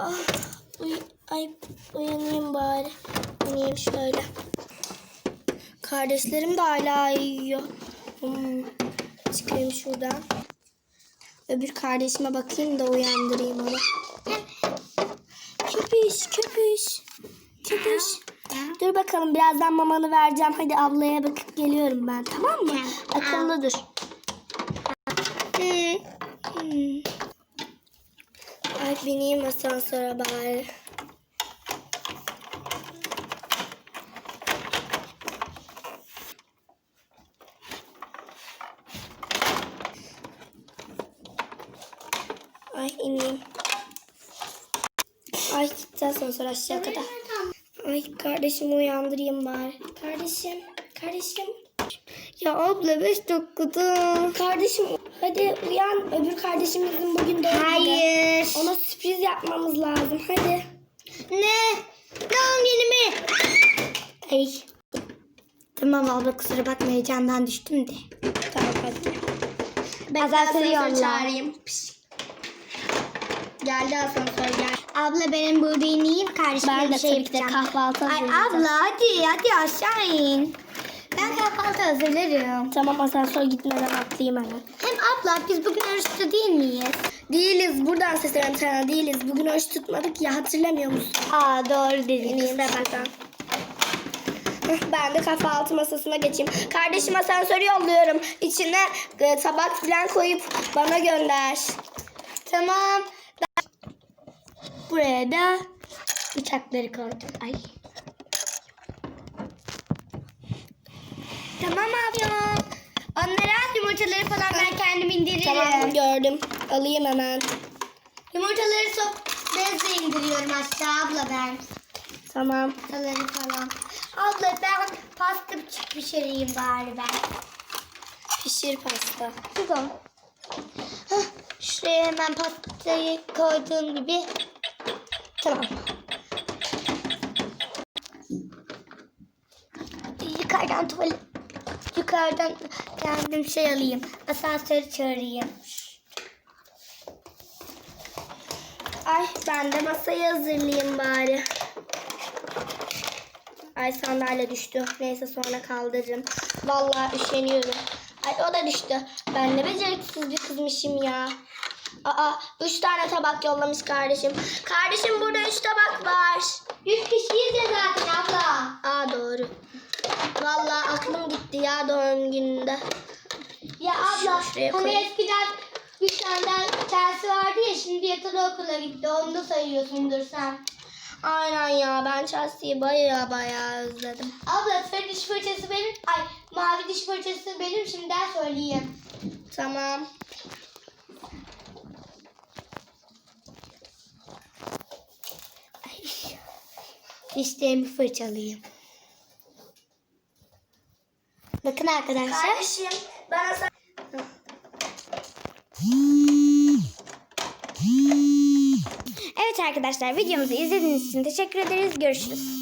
Ah, uy ay uyanayım bari. Uyanayım şöyle. Kardeşlerim de hala yiyor. Hmm. Çıkayım şuradan. Öbür kardeşime bakayım da uyandırayım onu. Köpüş, köpüş. Köpüş. Dur bakalım birazdan mamanı vereceğim. Hadi ablaya bakıp geliyorum ben tamam mı? Akıllı dur. Hmm. Hmm. Bineyim asansöre bari. Ay ineyim. Ay gitti asansör aşağı kadar. Ay kardeşimi uyandırayım bari. Kardeşim, kardeşim. Ya abla beş dakikada. Kardeşim hadi uyan. Öbür kardeşimizin bugün doğum günü. Hayır. Ona sürpriz yapmamız lazım. Hadi. Ne? Doğum günü mü? Ay. Tamam abla kusura bakma heyecandan düştüm de. Tamam hadi. Ben asansörü çağırayım. Piş. Geldi asansör gel. Abla benim burada ineyim kardeşime Ben de şey tabii ki de yapacağım. kahvaltı Ay hazırlayacağım. abla hadi hadi aşağı in. Ben kahvaltı hazırlarım. Tamam asansör gitmeden atlayayım hemen. Hem abla biz bugün oruçlu değil miyiz? Değiliz. Buradan sesleniyorum sana. Değiliz. Bugün oruç tutmadık ya hatırlamıyor musun? Aa doğru dedin. Heh, Ben de kahvaltı masasına geçeyim. Kardeşim asansörü yolluyorum. İçine e, tabak falan koyup bana gönder. Tamam. Buraya da bıçakları koydum. Ay. Tamam abla. Onları al yumurtaları falan ben kendim indiririm. Tamam gördüm. Alayım hemen. Yumurtaları sok bezle indiriyorum aşağı abla ben. Tamam. Yumurtaları falan. Abla ben pasta pişireyim bari ben. Pişir pasta. Tamam. Hah, Şuraya hemen pastayı koyduğum gibi. Tamam. Yukarıdan tuvalet yukarıdan kendim şey alayım. Asansörü çağırayım. Ay ben de masayı hazırlayayım bari. Ay sandalye düştü. Neyse sonra kaldırırım. Vallahi üşeniyorum. Ay o da düştü. Ben ne beceriksiz bir kızmışım ya. Aa üç tane tabak yollamış kardeşim. Kardeşim burada üç tabak var. Yüz kişiyiz ya zaten abla. Aa doğru. Vallahi aklım gitti ya gününde. Ya abla Şuraya hani eskiden bir tane tersi vardı ya şimdi yatılı okula gitti. Onu da sayıyorsundur sen. Aynen ya ben Chelsea'yi baya baya özledim. Abla sarı diş fırçası benim. Ay mavi diş fırçası benim şimdiden söyleyeyim. Tamam. Dişlerimi fırçalayayım. Bakın arkadaşlar. Kardeşim ben sana... Evet arkadaşlar videomuzu izlediğiniz için teşekkür ederiz. Görüşürüz.